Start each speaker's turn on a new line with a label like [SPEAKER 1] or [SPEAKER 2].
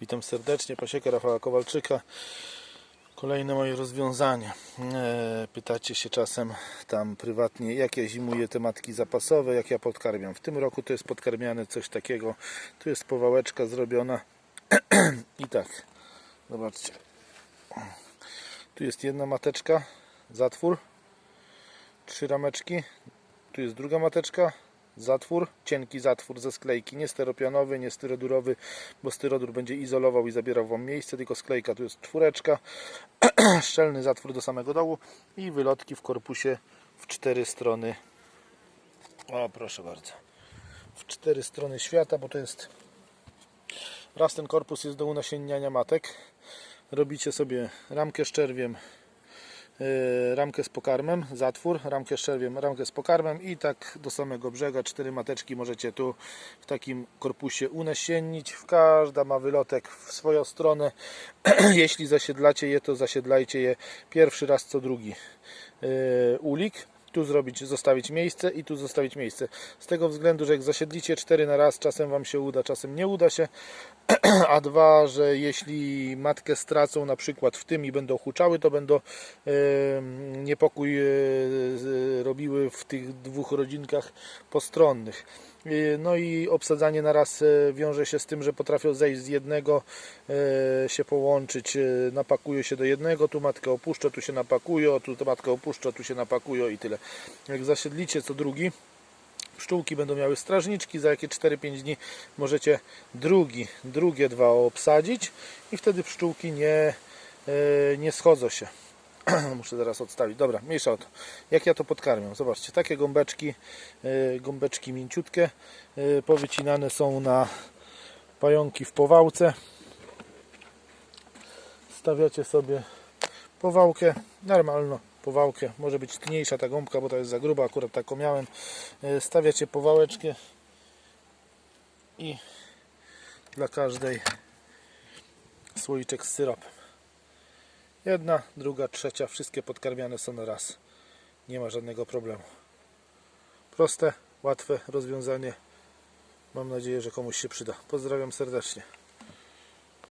[SPEAKER 1] Witam serdecznie, pasiekę Rafała Kowalczyka. Kolejne moje rozwiązanie. E, Pytacie się czasem tam prywatnie, jak ja zimuję te matki zapasowe, jak ja podkarmiam. W tym roku to jest podkarmiane coś takiego. Tu jest powałeczka zrobiona. I tak, zobaczcie. Tu jest jedna mateczka, zatwór, trzy rameczki. Tu jest druga mateczka, zatwór, cienki zatwór ze sklejki, nie steropianowy, nie styrodurowy, bo styrodur będzie izolował i zabierał Wam miejsce, tylko sklejka, tu jest czwóreczka, szczelny zatwór do samego dołu i wylotki w korpusie w cztery strony. O, proszę bardzo. W cztery strony świata, bo to jest raz ten korpus jest do unasienniania matek. Robicie sobie ramkę szczerwiem, ramkę z pokarmem, zatwór, ramkę szczerwiem, ramkę z pokarmem i tak do samego brzega. Cztery mateczki możecie tu w takim korpusie unasiennić. Każda ma wylotek w swoją stronę. Jeśli zasiedlacie je, to zasiedlajcie je pierwszy raz co drugi yy, ulik. Tu zrobić, zostawić miejsce i tu zostawić miejsce. Z tego względu, że jak zasiedlicie cztery na raz, czasem Wam się uda, czasem nie uda się. A dwa, że jeśli matkę stracą na przykład w tym i będą huczały, to będą e, niepokój e, robiły w tych dwóch rodzinkach postronnych. E, No i obsadzanie na raz e, wiąże się z tym, że potrafią zejść z jednego, e, się połączyć, napakują się do jednego, tu matkę opuszczą, tu się napakują, tu matkę opuszczą, tu się napakują i tyle. Jak zasiedlicie co drugi, Pszczółki będą miały strażniczki, za jakie 4-5 dni możecie drugi, drugie dwa obsadzić i wtedy pszczółki nie, e, nie schodzą się. Muszę zaraz odstawić. Dobra, mniejsza o to. Jak ja to podkarmiam? Zobaczcie, takie gąbeczki, e, gąbeczki mięciutkie, e, powycinane są na pająki w powałce. Stawiacie sobie powałkę, normalną powałkę, może być tniejsza ta gąbka, bo to jest za gruba, akurat taką miałem. E, Stawiacie powałeczkę i dla każdej słoiczek z syropem. Jedna, druga, trzecia, wszystkie podkarmiane są na raz. Nie ma żadnego problemu. Proste, łatwe rozwiązanie. Mam nadzieję, że komuś się przyda. Pozdrawiam serdecznie.